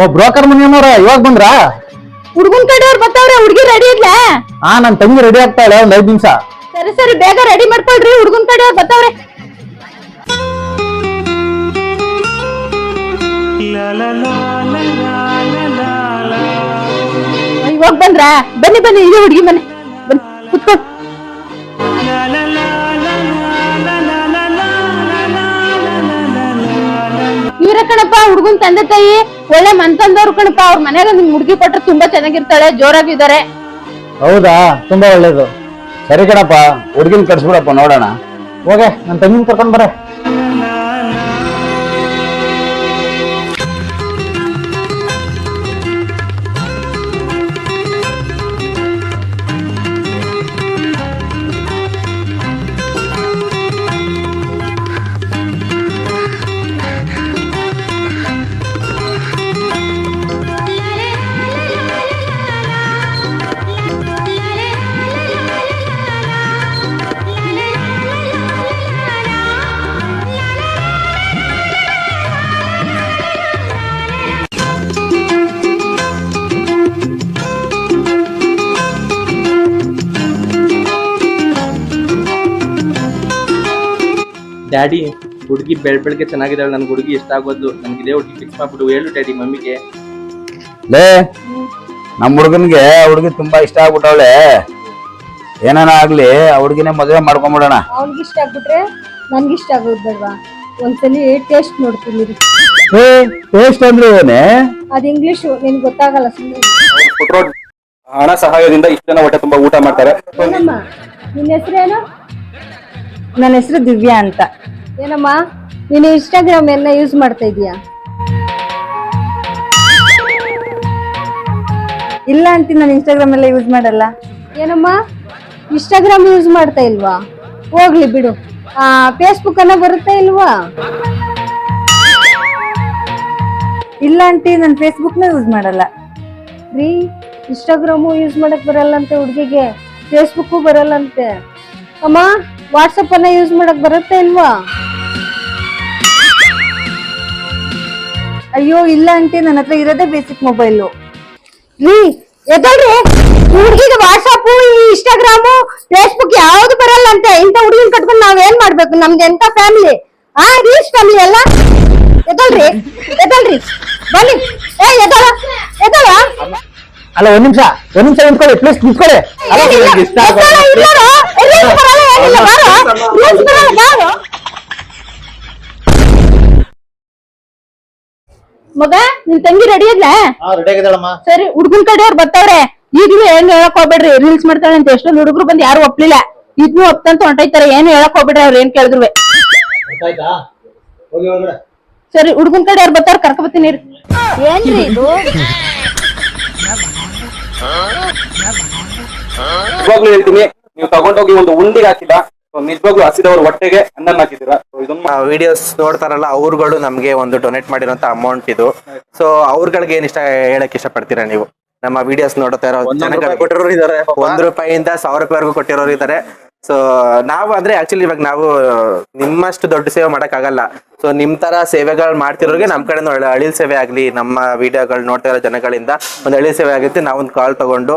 ಓ broker ಮನೆಯವ್ರ ಇವಾಗ ಬಂದ್ರಾ? ಹುಡುಗನ್ ಕಡೆಯವ್ರು ಬರ್ತಾವ್ರೆ ಹುಡುಗಿ ರೆಡಿ ಇದ್ಲ? ಹಾ ನನ್ ತಂಗಿ ರೆಡಿ ಆಗ್ತಾಳೆ ಒಂದ್ ಐದ್ ನಿಮಿಷ. ಸರಿ ಸರಿ ಬೇಗ ರೆಡಿ ಮಾಡ್ಕೊಳ್ರಿ ಹುಡ್ಗನ್ ಕಡೆಯವ್ರು ಬರ್ತಾವ್ರೆ. ಇವಾಗ ಬಂದ್ರಾ? ಬನ್ನಿ ಬನ್ನಿ ಇದೆ ಹುಡುಗಿ ಮನೆ. ಕಣಪ್ಪ ಹುಡುಗನ್ ತಂದೆ ತಾಯಿ. ಒಳ್ಳೆ ಮನ್ತಂದವ್ರು ಕಣಪ್ಪ, ಅವ್ರ ಮನೆಯಾಗ ನಿಮ್ ಹುಡುಗಿ ಕೊಟ್ರೆ ತುಂಬಾ ಚೆನ್ನಾಗಿರ್ತಾಳೆ, ಜೋರಾಗಿದ್ದಾರೆ. ಹೌದಾ? ತುಂಬಾ ಒಳ್ಳೇದು. ಸರಿ ಕಣಪ್ಪ, ಹುಡ್ಗಿನ್ ಕಟ್ಸ್ಬಿಡಪ್ಪ ನೋಡೋಣ. ಹೋಗೆ, ನನ್ ತಂಗಿನ ಕರ್ಕೊಂಡ್ ಬರ. ಡ್ಯಾಡಿ ಹುಡುಗಿ ಬೆಳ್ ಬೆಳಗ್ಗೆ ಚೆನ್ನಾಗಿದ್ದಾಳೆ ನನ್ಗೆ ಹುಡುಗಿ ಇಷ್ಟ ಆಗೋದು ನನ್ಗೆ ಇದೇ ಹುಡುಗಿ ಫಿಕ್ಸ್ ಮಾಡ್ಬಿಡು ಹೇಳು ಡ್ಯಾಡಿ ಮಮ್ಮಿಗೆ. ಲೇ ನಮ್ಮ ಹುಡುಗನ್ಗೆ ಆ ಹುಡುಗಿ ತುಂಬಾ ಇಷ್ಟ ಆಗ್ಬಿಟ್ಟವಳೆ. ಏನಾನ ಆಗ್ಲಿ ಆ ಹುಡುಗಿನೇ ಮದುವೆ ಮಾಡ್ಕೊಂಬಿಡೋಣ. ಅವ್ನಿಗೆ ಇಷ್ಟ ಆಗ್ಬಿಟ್ರೆ ನನ್ಗೆ ಇಷ್ಟ ಆಗೋದು ಬೇಡವಾ? ಒಂದ್ಸಲಿ ಟೇಸ್ಟ್ ನೋಡ್ತೀನಿ. ಏ ಟೇಸ್ಟ್ ಅಂದ್ರೆ ಏನೇ? ಅದ್ ಇಂಗ್ಲಿಷ್ ನಿನ್ ಗೊತ್ತಾಗಲ್ಲ ಸುಮ್ಮನೆ ಕೊಟ್ರೋ ಹಣ ಸಹಾಯದಿಂದ ಇಷ್ಟು ಜನ ಹೊಟ್ಟೆ ತುಂಬಾ ಊಟ ಮಾಡ್ತಾರೆ. ಏನಮ್ಮ? ನಿನ್ನ ಹೆಸರೇನು? ನನ್ನ ಹೆಸರು ದಿವ್ಯಾ ಅಂತ. ಏನಮ್ಮ, ನೀನು ಇನ್ಸ್ಟಾಗ್ರಾಮ್ ಎಲ್ಲ ಯೂಸ್ ಮಾಡ್ತಾ ಇದೀಯಾ? ಇಲ್ಲ ಅಂತೀನಿ, ನಾನು ಇನ್ಸ್ಟಾಗ್ರಾಮ್ ಎಲ್ಲ ಯೂಸ್ ಮಾಡಲ್ಲ. ಏನಮ್ಮ ಇನ್ಸ್ಟಾಗ್ರಾಮ್ ಯೂಸ್ ಮಾಡ್ತಾ ಇಲ್ವಾ? ಹೋಗ್ಲಿ ಬಿಡು. ಫೇಸ್ಬುಕ್ ಅನ್ನ ಬರುತ್ತಾ ಇಲ್ವಾ? ಇಲ್ಲ ಅಂಟಿ ನಾನು ಫೇಸ್ಬುಕ್ನ ಯೂಸ್ ಮಾಡಲ್ಲ. ರೀ ಇನ್ಸ್ಟಾಗ್ರಾಮು ಯೂಸ್ ಮಾಡಕ್ ಬರಲ್ಲಂತೆ ಹುಡುಗಿಗೆ. ಫೇಸ್ಬುಕ್ಕು ಬರಲ್ಲಂತೆ ಅಮ್ಮ ವಾಟ್ಸಪ್ ಅನ್ನ ಯೂಸ್ ಮಾಡಕ್ ಬರುತ್ತೆ ಇಲ್ವಾ? ಅಯ್ಯೋ ಇಲ್ಲ ಅಂತ ನನ್ನ ಹತ್ರ ಇರೋದೇ ಬೇಸಿಕ್ ಮೊಬೈಲು ರೀ ಎದಳ್ರಿ ಹುಡುಗಿಗೆ ವಾಟ್ಸಪ್ ಇನ್ಸ್ಟಾಗ್ರಾಮು ಫೇಸ್ಬುಕ್ ಯಾವ್ದು ಬರಲ್ಲ ಅಂತೆ ಇಂಥ ಹುಡುಗಿನ ಕಟ್ಕೊಂಡು ನಾವ್ ಏನ್ ಮಾಡ್ಬೇಕು ನಮ್ದು ಎಂತ ಫ್ಯಾಮಿಲಿ ಆ ರೀಚ್ ಫ್ಯಾಮಿಲಿ ಅಲ್ಲ ಎದಳ್ರಿ ಎದಳ್ರಿ ಬನ್ನಿ ಏ ಎದಳ ಎದಳ ಅಲ್ಲ ಒಂದ್ ನಿಮಿಷ ಒಂದ್ ನಿಮಿಷ ನಿಂತ್ಕೊಳ್ಳಿ ಪ್ಲೀಸ್ ನಿಂತ್ಕೊಳ್ಳಿ ಅಲ್ಲ, ಮಗ ನಿನ್ ತಂಗಿ ರೆಡಿ ಇದ್ಲ? ಹಾ ರೆಡಿ ಆಗಿದಳಮ್ಮ ಸರಿ ಹುಡ್ಗನ್ ಕಡೆಯವ್ರು ಬರ್ತಾವ್ರೆ. ಈಗ್ಲೂ ಏನ್ ಹೇಳಕ್ ಹೋಗ್ಬೇಡ್ರಿ ರೀಲ್ಸ್ ಮಾಡ್ತಾಳೆ ಅಂತ ಎಷ್ಟೊಂದು ಹುಡುಗರು ಬಂದ್ ಯಾರು ಒಪ್ಲಿಲ್ಲ. ಇದ್ನು ಒಪ್ತಂತ ಹೊಂಟೈತಾರೆ ಏನು ಹೇಳಕ್ ಹೋಗ್ಬೇಡ್ರಿ ಅವ್ರ ಏನ್ ಕೇಳಿದ್ರು ಗೊತ್ತಾಯ್ತಾ? ಹೋಗಿ ಒಳಗಡೆ ಸರಿ ಹುಡ್ಗನ್ ಕಡೆಯವ್ರು ಬರ್ತಾರ ಕರ್ಕೊ ಬರ್ತೀನಿ ಇರು. ಏನ್ರಿ ಇದು? ನಿಜವಾಗ್ಲೂ ಹೇಳ್ತೀನಿ ನೀವು ತಗೊಂಡೋಗಿ ಒಂದು ಉಂಡಿಗೆ ಹಾಕಿಲ್ಲ. ನಿಜವಾಗ್ಲೂ ಹಸಿದವ್ರ ಹೊಟ್ಟೆಗೆ ಅನ್ನ ಹಾಕಿದ್ದೀರಾ? ವಿಡಿಯೋಸ್ ನೋಡ್ತಾರಲ್ಲ ಅವ್ರುಗಳು ನಮ್ಗೆ ಒಂದು ಡೊನೇಟ್ ಮಾಡಿರೋಂತ ಅಮೌಂಟ್ ಇದು. ಸೊ ಅವ್ರಗಳಿಗೆ ಏನ್ ಇಷ್ಟ ಹೇಳಕ್ ಇಷ್ಟಪಡ್ತೀರಾ ನೀವು? ನಮ್ಮ ವಿಡಿಯೋಸ್ ನೋಡ್ತಾ ಇರೋ ಕೊಟ್ಟಿರೋರು ಇದಾರೆ. ಒಂದ್ ರೂಪಾಯಿಂದ ಸಾವಿರ ರೂಪಾಯಿವರೆಗೂ ಕೊಟ್ಟಿರೋರು ಇದ್ದಾರೆ ಸೊ ನಾವು ಅಂದ್ರೆ ಆಕ್ಚುಲಿ ಇವಾಗ ನಾವು ನಿಮ್ಮಷ್ಟು ದೊಡ್ಡ ಸೇವೆ ಮಾಡಕ್ ಆಗಲ್ಲ ಸೊ ನಿಮ್ ತರ ಸೇವೆಗಳು ಮಾಡ್ತಿರೋರಿಗೆ ನಮ್ ಕಡೆ ಅಳಿಲ್ ಸೇವೆ ಆಗ್ಲಿ. ನಮ್ಮ ವಿಡಿಯೋಗಳು ನೋಡ್ತಾ ಇರೋ ಜನಗಳಿಂದ ಒಂದು ಅಳಿಲ್ ಸೇವೆ ಆಗುತ್ತೆ. ನಾವೊಂದು ಕಾಲ್ ತಗೊಂಡು